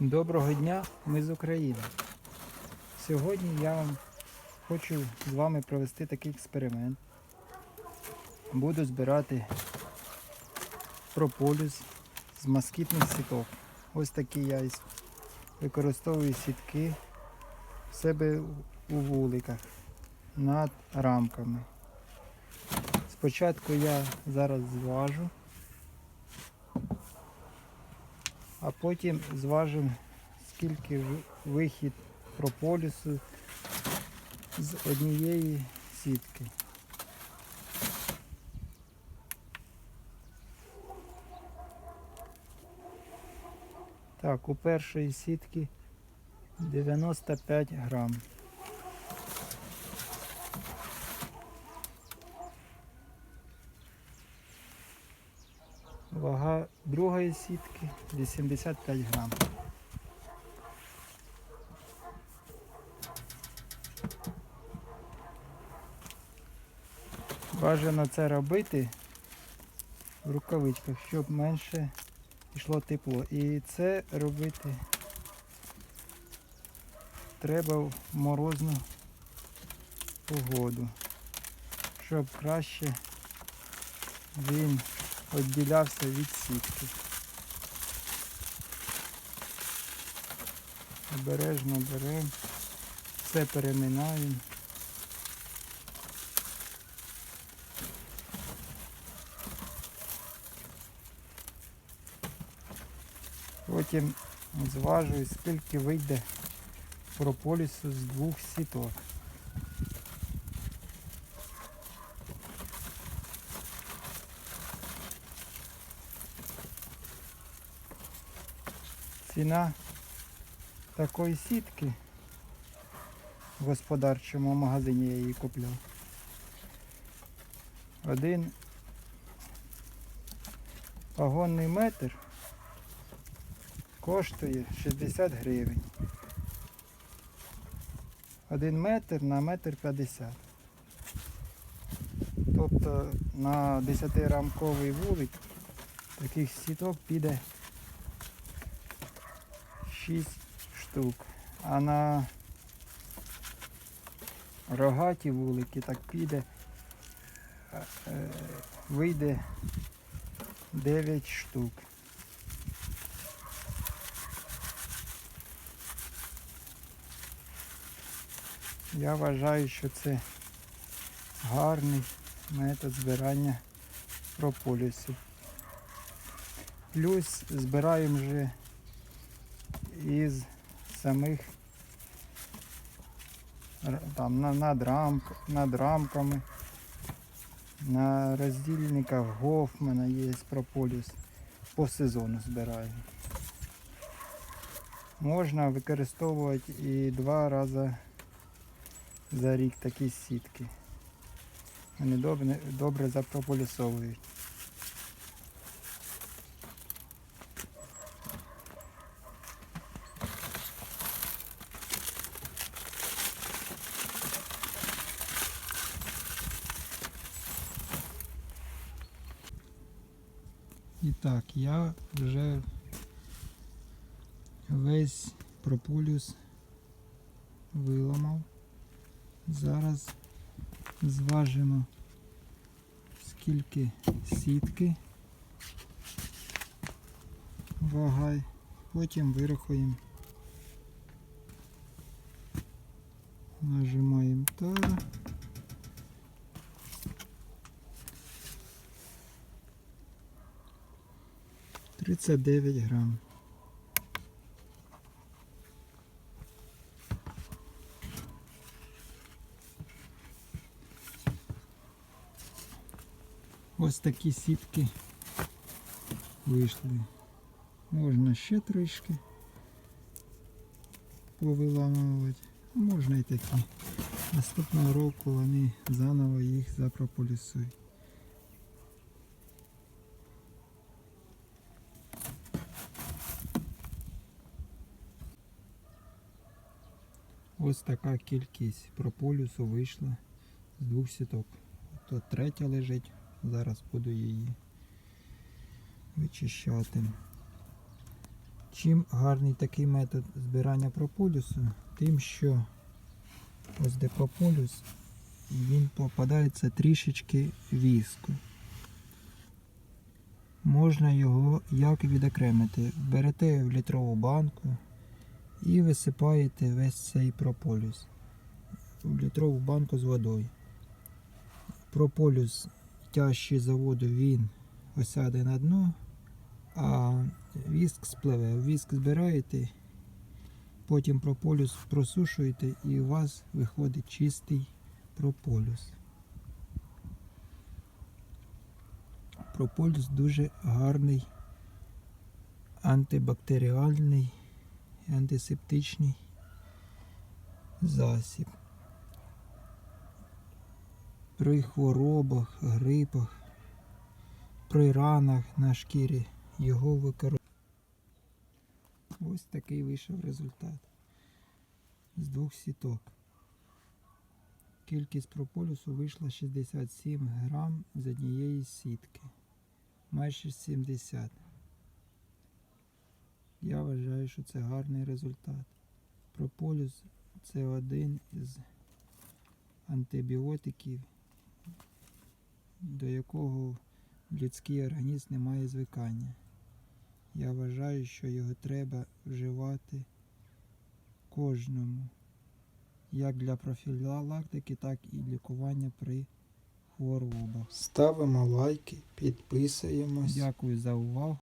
Доброго дня, ми з України. Сьогодні я вам хочу з вами провести такий експеримент. Буду збирати прополіс з москітних сіток. Ось такі я використовую сітки в себе у вуликах над рамками. Спочатку я зараз зважу, а потім зважимо, скільки вихід прополісу з однієї сітки. Так, у першої сітки 95 грам. Вага другої сітки 85 грам. Бажано це робити в рукавичках, щоб менше йшло тепло. І це робити треба в морозну погоду, щоб краще він відділявся від сітки. Обережно беремо, все переминаємо. Потім зважую, скільки вийде прополісу з двох сіток. Ціна такої сітки в господарчому магазині я її купляв. Один вагонний метр коштує 60 гривень. Один метр на метр 50. Тобто на 10-рамковий вулик таких сіток піде 6 штук. А на рогаті вулики так піде, е, е, вийде 9 штук. Я вважаю, що це гарний метод збирання прополісу. Плюс збираємо вже із самих там, над, рамк, над рамками. На роздільниках Гофмана є прополіс. По сезону збираємо. Можна використовувати і два рази за рік такі сітки. Вони добре, добре запрополісовують. І так, я вже весь прополюс виламав. Зараз зважимо скільки сітки вагай, потім вирахуємо. Нажимаємо та 39 грам. Ось такі сітки вийшли. Можна ще трішки повиламувати, можна і такі. Наступного року вони заново їх запрополісують. Ось така кількість прополісу вийшла з двох сіток. Тут третя лежить, зараз буду її вичищати. Чим гарний такий метод збирання прополісу? Тим, що ось де прополіс, і він попадається трішечки віску. Можна його як відокремити. Берете в літрову банку і висипаєте весь цей прополіс в літрову банку з водою. Прополіс тяжчий за воду він осяде на дно, а віск спливе. Віск збираєте, потім прополіс просушуєте і у вас виходить чистий прополіс. Прополіс дуже гарний антибактеріальний, антисептичний засіб. При хворобах, грипах, при ранах на шкірі його використовують. Ось такий вийшов результат з двох сіток. Кількість прополісу вийшла 67 грам з однієї сітки. Майже 70. Я вважаю, що це гарний результат. Прополіс це один із антибіотиків, до якого людський організм не має звикання. Я вважаю, що його треба вживати кожному, як для профілактики, так і лікування при хворобах. Ставимо лайки, підписуємось. Дякую за увагу.